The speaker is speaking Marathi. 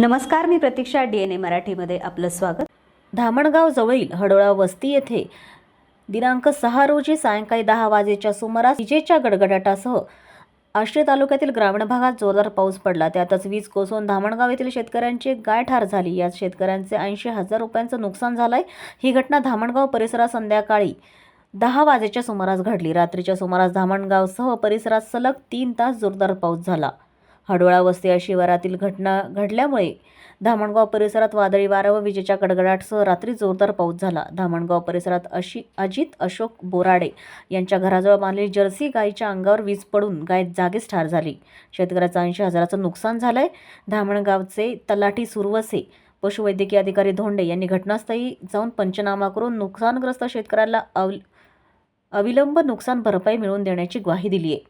नमस्कार मी प्रतीक्षा डी एन ए मराठीमध्ये आपलं स्वागत. धामणगाव जवळील हडोळा वस्ती येथे दिनांक सहा रोजी सायंकाळी दहा वाजेच्या सुमारास विजेच्या गडगडाटासह आष्टी तालुक्यातील ग्रामीण भागात जोरदार पाऊस पडला. त्यातच वीज कोसळून धामणगाव येथील शेतकऱ्यांची गाय ठार झाली. यात शेतकऱ्यांचे ऐंशी हजार रुपयांचं नुकसान झालं आहे ही घटना धामणगाव परिसरात संध्याकाळी दहा वाजेच्या सुमारास घडली. रात्रीच्या सुमारास धामणगावसह परिसरात सलग तीन तास जोरदार पाऊस झाला. हडोळा वस्ती या शिवारातील घटना घडल्यामुळे धामणगाव परिसरात वादळी वारा व विजेच्या कडकडाटसह रात्री जोरदार पाऊस झाला. धामणगाव परिसरात अशी अजित अशोक बोराडे यांच्या घराजवळ बांधलेली जर्सी गायीच्या अंगावर वीज पडून गाय जागीच ठार झाली. शेतकऱ्याचं ऐंशी हजाराचं नुकसान झालंय. धामणगावचे तलाठी सुरवसे पशुवैद्यकीय अधिकारी धोंडे यांनी घटनास्थळी जाऊन पंचनामा करून नुकसानग्रस्त शेतकऱ्याला अव अविलंब नुकसान भरपाई मिळवून देण्याची ग्वाही दिली आहे